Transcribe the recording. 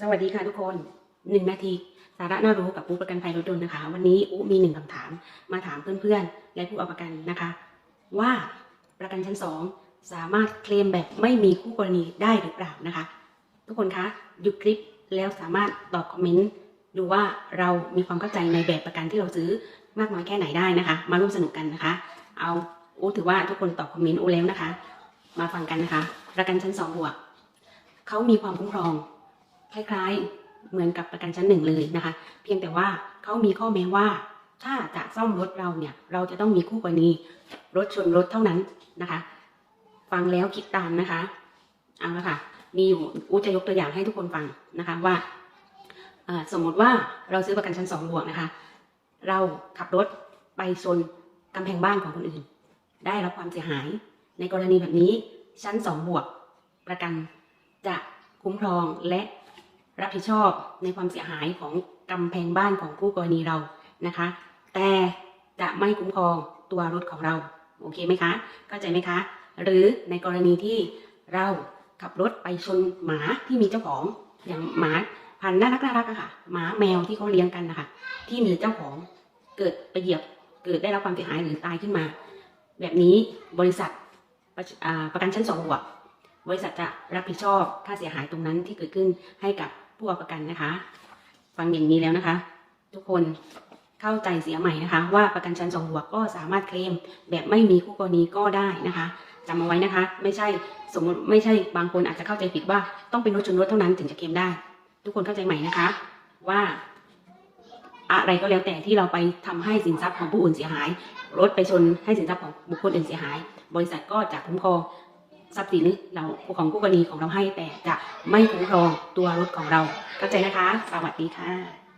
สวัสดีค่ะทุกคนหนึ่งนาที สาระน่ารู้กับผู้ประกันภัยรถยนต์นะคะ วันนี้อูมีหนึ่งคำถาม มาถามเพื่อนๆ และผู้เอาประกันนะคะ ว่าประกันชั้นสองสามารถเคลมแบบไม่มีคู่กรณีได้หรือเปล่านะคะ ทุกคนคะหยุดคลิปแล้วสามารถตอบคอมเมนต์ดูว่าเรามีความเข้าใจในแบบประกันที่เราซื้อมากน้อยแค่ไหนได้นะคะ มาร่วมสนุกกันนะคะ เอาอูถือว่าทุกคนตอบคอมเมนต์อูแล้วนะคะ มาฟังกันนะคะ ประกันชั้นสองบวกเขามีความคุ้มครอง คล้ายๆ เหมือนกับประกันชั้นหนึ่งเลยนะคะ เพียงแต่ว่าเขามีข้อแม้ว่า ถ้าจะซ่อมรถเราเนี่ย เราจะต้องมีคู่กรณีรถชนรถเท่านั้นนะคะ ฟังแล้วคิดตามนะคะเอาละค่ะ มีอยู่อูจะยกตัวอย่างให้ทุกคนฟังนะคะว่าสมมติว่าเราซื้อประกันชั้นสองบวกนะคะ เราขับรถไปชนกำแพงบ้านของคนอื่น ได้รับความเสียหาย ในกรณีแบบนี้ชั้นสองบวกประกันจะคุ้มครองและ รับผิดชอบในความเสียหายของกำแพงบ้านของผู้กรณีเรานะคะ แต่จะไม่คุ้มครองตัวรถของเรา โอเคไหมคะเข้าใจไหมคะ หรือในกรณีที่เราขับรถไปชนหมาที่มีเจ้าของอย่างหมาพันธุ์น่ารักน่ารักอะค่ะหมาแมวที่เขาเลี้ยงกันนะคะที่มีเจ้าของเกิดไปเหยียบเกิดได้รับความเสียหายหรือตายขึ้นมา แบบนี้บริษัทประประกันชั้นสองบวกบริษัทจะรับผิดชอบค่าเสียหายตรงนั้นที่เกิดขึ้นให้กับ ผู้เอาประกันนะคะ ฟังอย่างนี้แล้วนะคะ ทุกคนเข้าใจเสียใหม่นะคะ ว่าประกันชั้นสองบวก็สามารถเคลมแบบไม่มีคู่กรณีก็ได้นะคะจำเอาไว้นะคะ ไม่ใช่สมมติไม่ใช่บางคนอาจจะเข้าใจผิดว่าต้องเป็นรถชนรถเท่านั้นถึงจะเคลมได้ ทุกคนเข้าใจใหม่นะคะ ว่าอะไรก็แล้วแต่ที่เราไปทำให้สินทรัพย์ของผู้อื่นเสียหาย รถไปชนให้สินทรัพย์ของบุคคลอื่นเสียหาย บริษัทก็จะคุ้มครอง ทรัพย์สินเราของคู่กรณีของเราให้แต่จะไม่คุ้มครองตัวรถของเราเข้าใจนะคะ สวัสดีค่ะ